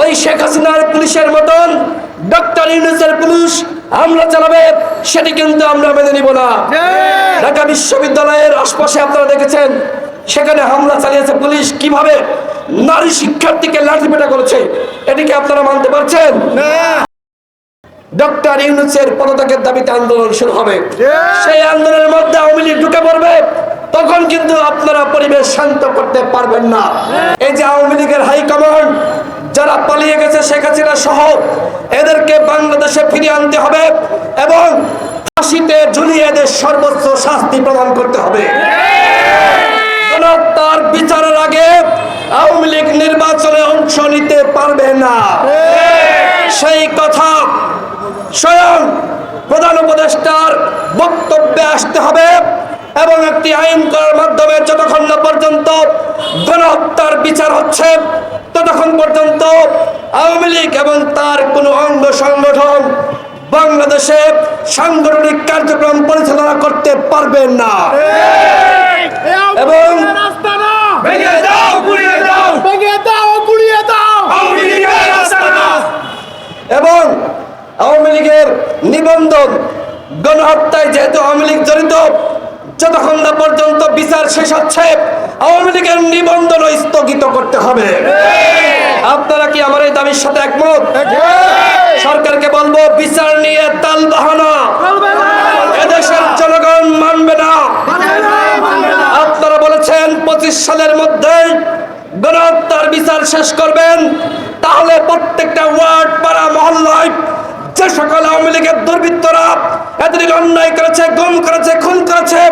ওই শেখ হাসিনার পুলিশের মতন ডক্টর ইউনুসের পুলিশ হামলা চালাবে সেটি কিন্তু আমরা মেনে নিব না। ঢাকা বিশ্ববিদ্যালয়ের আশপাশে আপনারা দেখেছেন সেখানে হামলা চালিয়েছে পুলিশ কীভাবে নারী শিক্ষার্থীকে লাঠিপেটা করেছে এটিকে আপনারা মানতে পারছেন? ডক্টর ইউনুসের পদত্যাগের দাবিতে আন্দোলন শুরু হবে। সেই আন্দোলনের মধ্যে আওয়ামী লীগ ঢুকে পড়বে তখন কিন্তু আপনারা পরিবেশ শান্ত করতে পারবেন না। এই যে আওয়ামী লীগের হাইকমান্ড যারা পালিয়ে গেছে শেখ হাসিনা সহ, এদেরকে বাংলাদেশে ফিরিয়ে আনতে হবে এবং ফাঁসিতে ঝুলিয়ে এদের সর্বোচ্চ শাস্তি প্রদান করতে হবে। তার বিচারের আগে আওয়ামী লীগ নির্বাচনে অংশ নিতে পারবে না। সেই কথা স্বয়ং প্রধান উপদেষ্টার বক্তব্যে আসতে হবে এবং একটি আইন করার মাধ্যমে যতক্ষণ না পর্যন্ত গণহত্যার বিচার হচ্ছে ততক্ষণ পর্যন্ত আওয়ামী লীগ এবং তার কোনো অঙ্গ সংগঠন বাংলাদেশে সাংগঠনিক কার্যক্রম পরিচালনা করতে পারবেন না। এবং এবং আওয়ামী লীগের নিবন্ধন গণহত্যায় যেহেতু আওয়ামী লীগ জড়িত যতক্ষণ না পর্যন্ত বিচার শেষ হচ্ছে আওয়ামী লীগের নিবন্ধন স্থগিত করতে হবে। আপনারা কি আমার এই দাবির সাথে একমত? সরকারকে বলব, বিচার নিয়ে তাল বাহানা। এদেশের জনগণ মানবে না। আপনারা বলেছেন, পঁচিশ সালের মধ্যে গণহত্যার বিচার শেষ করবেন। তাহলে প্রত্যেকটা ওয়ার্ড, পাড়া, মহল্লায় যে সকল আওয়ামী লীগের দুর্বৃত্তরা এতদিন অন্যায় করেছে, গুম করেছে, খুন করেছে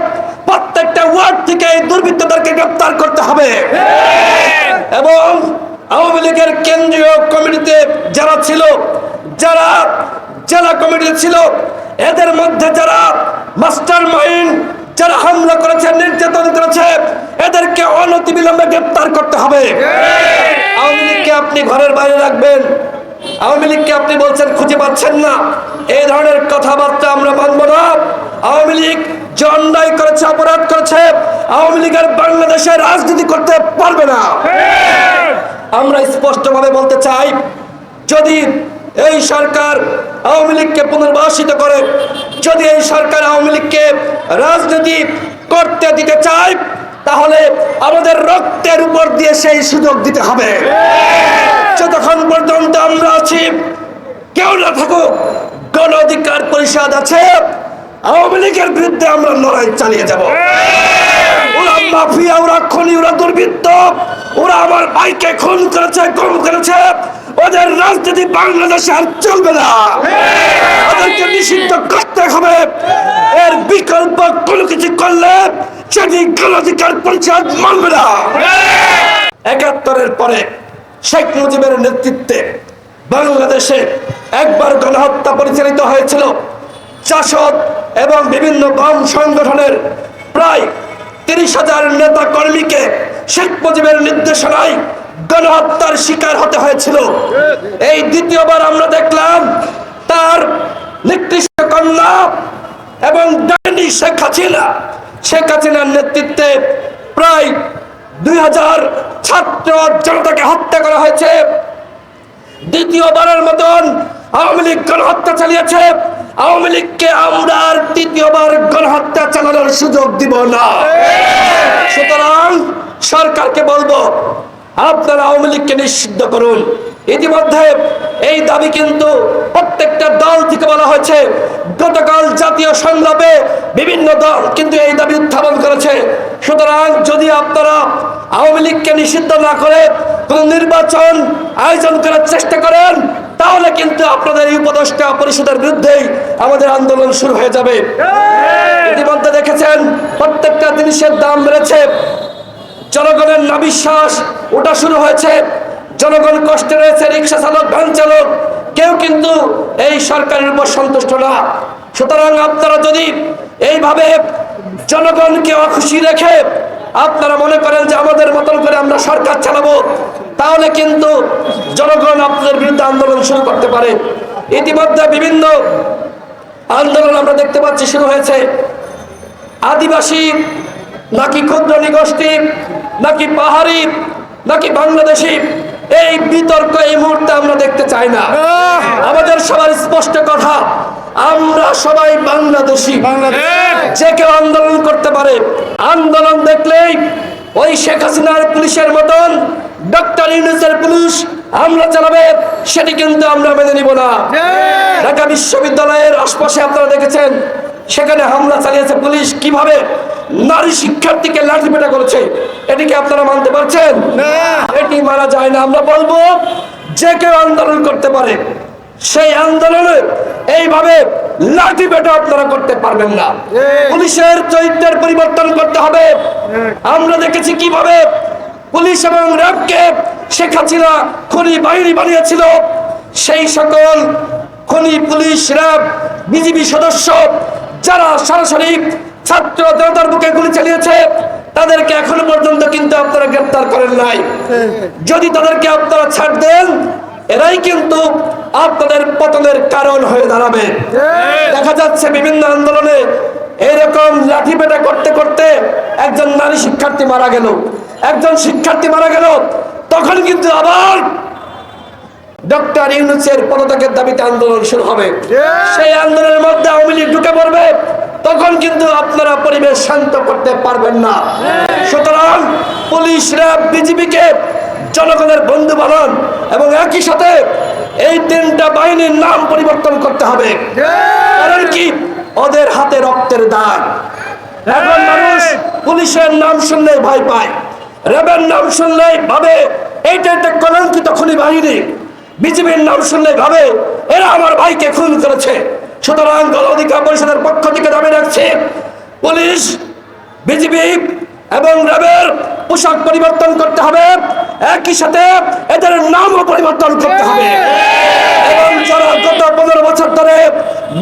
প্রত্যেকটা ওয়ার্ড থেকে এই দুর্বৃত্তদেরকে গ্রেপ্তার করতে হবে। এবং আওয়ামী লীগের কেন্দ্রীয় কমিটিতে যারা ছিল, যারা জেলা কমিটিতে ছিল, এদের মধ্যে যারা মাস্টার মাইন্ড যারা হামলা করেছে, নির্যাতন করেছে, এদেরকে অনতিবিলম্বে গ্রেপ্তার করতে হবে। আওয়ামী লীগকে আপনি ঘরের বাইরে রাখবেন। আওয়ামী লীগকে আপনি বলছেন, খুঁজে পাচ্ছেন না। এই ধরনের কথাবার্তা আমরা মানব না। আওয়ামী লীগ যে অন্যায় করেছে, অপরাধ করেছে, আওয়ামী লীগের বাংলাদেশে রাজনীতি করতে পারবে না। আমরা স্পষ্টভাবে বলতে চাই, যদি এই সরকার আওয়ামী লীগকে পুনর্বাসিত করে, যদি এই সরকার আওয়ামী লীগকে রাজনীতি করতে দিতে চায়, তাহলে আমাদের রক্তের উপর দিয়ে সেই সুযোগ দিতে হবে। যতক্ষণ পর্যন্ত আমরা আছি, কেউ না থাকুক, গণ অধিকার পরিষদ আছে আওয়ামী লীগের বিরুদ্ধে আমরা লড়াই চালিয়ে যাব। ওরা মাফিয়া ওরা খনি ওরা দুর্বৃত্ত ওরা আমার ভাইকে খুন করেছে গুম করেছে। ওদের রাজনীতি বাংলাদেশে আর চলবে না। ওদেরকে নিষিদ্ধ করতে হবে। এর বিকল্প কোনো কিছু করলে সেটি গণধিকার পরিষদ মানবে না। একাত্তরের পরে শেখ মুজিবের নেতৃত্বে বাংলাদেশে একবার গণহত্যা পরিচালিত হয়েছিল। চাষদ এবং বিভিন্ন বাম সংগঠনের প্রায় তিরিশ হাজার নেতা কর্মীকে শেখ মুজিবের নির্দেশনায় গণহত্যার শিকার হতে হয়েছিল। এই দ্বিতীয়বার আমরা দেখলাম তার নিকৃষ্ট কন্যা এবং ডাইনি শেখ হাসিনা। শেখ হাসিনার নেতৃত্বে প্রায় দুই হাজার ছাত্র জনতাকে হত্যা করা হয়েছে। দ্বিতীয়বারের মতন আওয়ামী লীগ গণহত্যা চালিয়েছে। আওয়ামী লীগকে আমরা আর তৃতীয়বার গণহত্যা চালানোর সুযোগ দিব না। সুতরাং সরকারকে বলব, আপনারা আওয়ামী লীগকে নিষিদ্ধ করুন। ইতিমধ্যে এই দাবি কিন্তু প্রত্যেকটা দল থেকে বলা হয়েছে, গতকাল জাতীয় সংলাপে বিভিন্ন দল কিন্তু এই দাবি উত্থাপন করেছে। সুতরাং যদি আপনারা আওয়ামী লীগকে নিষিদ্ধ না করে কোন নির্বাচন আয়োজন করার চেষ্টা করেন কিন্তু আপনাদের এই উপদেষ্টা পরিষদের বিরুদ্ধেই আমাদের আন্দোলন শুরু হয়ে যাবে। ইতিমধ্যে দেখেছেন প্রত্যেকটা জিনিসের দাম বেড়েছে। জনগণের নাবিশ্বাস ওটা শুরু হয়েছে। জনগণ কষ্টে রয়েছে রিক্সা চালক ভ্যান চালক। কেউ কিন্তু এই সরকারের উপর সন্তুষ্ট না। সুতরাং আপনারা যদি এইভাবে জনগণকে অখুশি রেখে আপনারা মনে করেন যে আমাদের মতন করে আমরা সরকার চালাবো তাহলে কিন্তু জনগণ আপনাদের বিরুদ্ধে আন্দোলন শুরু করতে পারে। ইতিমধ্যে বিভিন্ন আন্দোলন আমরা দেখতে পাচ্ছি শুরু হয়েছে। আদিবাসী নাকি ক্ষুদ্র নিগোষ্ঠী নাকি পাহাড়ি নাকি বাংলাদেশি এই বিতর্ক এই মুহূর্তে আমরা দেখতে চাই না। আমাদের সবার স্পষ্ট কথা আমরা সবাই বাংলাদেশি। যে কেউ আন্দোলন করতে পারে আন্দোলন দেখলেই ওই শেখ হাসিনার পুলিশের মতন ডক্টর ইউনুসের পুলিশ আমরা চালাবে সেটি কিন্তু আমরা মেনে নিব না। ঢাকা বিশ্ববিদ্যালয়ের আশপাশে আপনারা দেখেছেন সেখানে হামলা চালিয়েছে পুলিশ কীভাবে নারী শিক্ষার্থীকে লাঠিপেটা করেছে এটিকে আপনারা মানতে পারছেন? এটি মারা যায় না আমরা বলব যে কেউ আন্দোলন করতে পারে সেই আন্দোলনে এইভাবে লাঠি পেটা আপনারা করতে পারবেন না। পুলিশের চরিত্রের পরিবর্তন করতে হবে। আমরা দেখেছি কীভাবে পুলিশ এবং র্যাবকে শেখ হাসিনা খনি বাহিনী বানিয়েছিল। সেই সকল খনি, পুলিশ, র্যাব, বিজিবি সদস্য যারা সরাসরি ছাত্র জনতার বুকে গুলি চালিয়েছে, তাদেরকে এখনও পর্যন্ত কিন্তু আপনারা গ্রেপ্তার করেন নাই। যদি তাদেরকে আপনারা ছাড় দেন, এরাই কিন্তু আপনাদের পতনের কারণ হয়ে দাঁড়াবে। দেখা যাচ্ছে বিভিন্ন আন্দোলনে এরকম লাঠি পেটা করতে করতে একজন নারী শিক্ষার্থী মারা গেল। একজন শিক্ষার্থী মারা গেল তখন কিন্তু আবার ডক্টর ইউনুসের পদত্যাগের দাবিতে আন্দোলন শুরু হবে। সেই আন্দোলনের মধ্যে আওয়ামী লীগ ঢুকে পড়বে তখন কিন্তু আপনারা পরিবেশ শান্ত করতে পারবেন না। সুতরাং পুলিশ র্যাব বিজিবিকে জনগণের বন্ধু বানান এবং একই সাথে এই তিনটা বাহিনীর নাম পরিবর্তন করতে হবে। কারণ কি? ওদের হাতে রক্তের দাগ। এখন মানুষ পুলিশের নাম শুনলে ভয় পায়। র্যাবের নাম শুনলেই ভাবে এইটা একটা কলঙ্কিত খুনি বাহিনী। বিজেপির নাম শুনলেই ভাবে, এরা আমার ভাইকে খুন করেছে। সুতরাং গণ অধিকার পরিষদের পক্ষ থেকে দাবি রাখছে, পুলিশ বিজেপি এবং র্যাবের পোশাক পরিবর্তন করতে হবে, একই সাথে এদের নামও পরিবর্তন করতে হবে। এবং যারা গত পনেরো বছর ধরে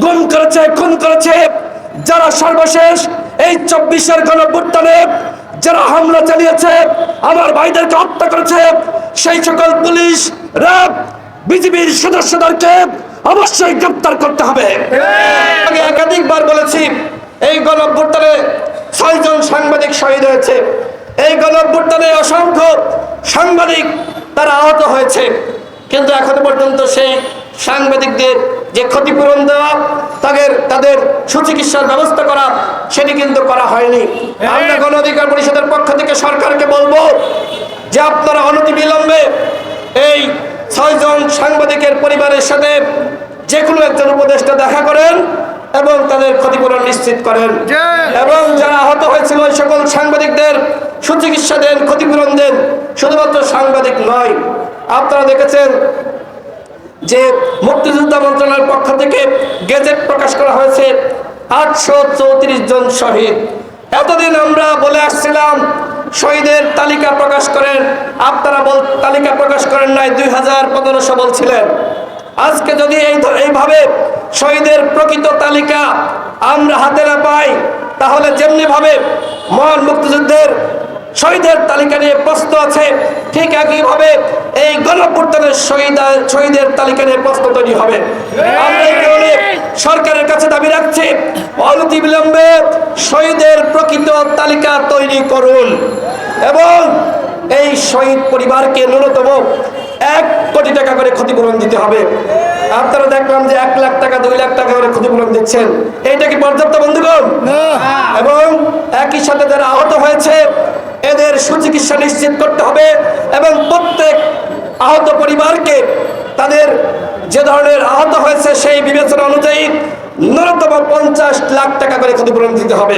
গুম করেছে, খুন করেছে, যারা সর্বশেষ এই চব্বিশের গণভুত্থানে যারা হামলা চালিয়েছে, আমার ভাইদেরকে হত্যা করেছে, সেই সকল পুলিশ, র্যাব, বিজিবির সদস্যদেরকে অবশ্যই গ্রেপ্তার করতে হবে। আগে একাধিকবার বলেছি, এই গণভুত্থানে ছয়জন সাংবাদিক শহীদ হয়েছে। এই গণভ্যুত্থানে অসংখ্য সাংবাদিক তারা আহত হয়েছে। কিন্তু এখনও পর্যন্ত সেই সাংবাদিকদের যে ক্ষতিপূরণ দেওয়া তাদের তাদের সুচিকিৎসার ব্যবস্থা করা সেটি কিন্তু করা হয়নি। আমরা গণ অধিকার পরিষদের পক্ষ থেকে সরকারকে বলব যে আপনারা অনতিবিলম্বে এই ছয়জন সাংবাদিকের পরিবারের সাথে যে কোনো একজন উপদেষ্টা দেখা করেন এবং তাদের ক্ষতিপূরণ নিশ্চিত করেন। এবং যারা আহত হয়েছিল ওই সকল সাংবাদিকদের সুচিকিৎসা দেন ক্ষতিপূরণ দেন শুধুমাত্র সাংবাদিক নয় আপনারা দেখেছেন যে মুক্তিযোদ্ধা মন্ত্রণালয়ের পক্ষ থেকে গেজেট প্রকাশ করা হয়েছে, আটশো চৌত্রিশ জন শহীদ। এতদিন আমরা বলে আসছিলাম, শহীদের তালিকা প্রকাশ করেন, আপনারা বল, তালিকা প্রকাশ করেন নাই, দুই হাজার পনেরোশো বলছিলেন। আজকে যদি এই এইভাবে শহীদের প্রকৃত তালিকা আমরা হাতে না পাই, তাহলে যেমনি ভাবে মহান মুক্তিযুদ্ধের শহীদের তালিকা নিয়ে প্রশ্ন আছে। ঠিক একইভাবে এই গণপূর্তনের শহীদ শহীদের তালিকা নিয়ে প্রশ্ন তৈরি হবে। আমরা এই সরকারের কাছে দাবি রাখছি অনতি বিলম্বে শহীদের প্রকৃত তালিকা তৈরি করুন এবং এই শহীদ পরিবারকে ন্যূনতম এক কোটি টাকা করে ক্ষতিপূরণ দিতে হবে। আপনারা দেখলাম যে এক লাখ টাকা দুই লাখ টাকা করে ক্ষতিপূরণ দিচ্ছেন। এইটা কি পর্যাপ্ত বন্ধুগণ? এবং একই সাথে যারা আহত হয়েছে এদের সুচিকিৎসা নিশ্চিত করতে হবে এবং প্রত্যেক আহত পরিবারকে তাদের যে ধরনের আহত হয়েছে সেই বিবেচনা অনুযায়ী ন্যূনতম পঞ্চাশ লাখ টাকা করে ক্ষতিপূরণ দিতে হবে।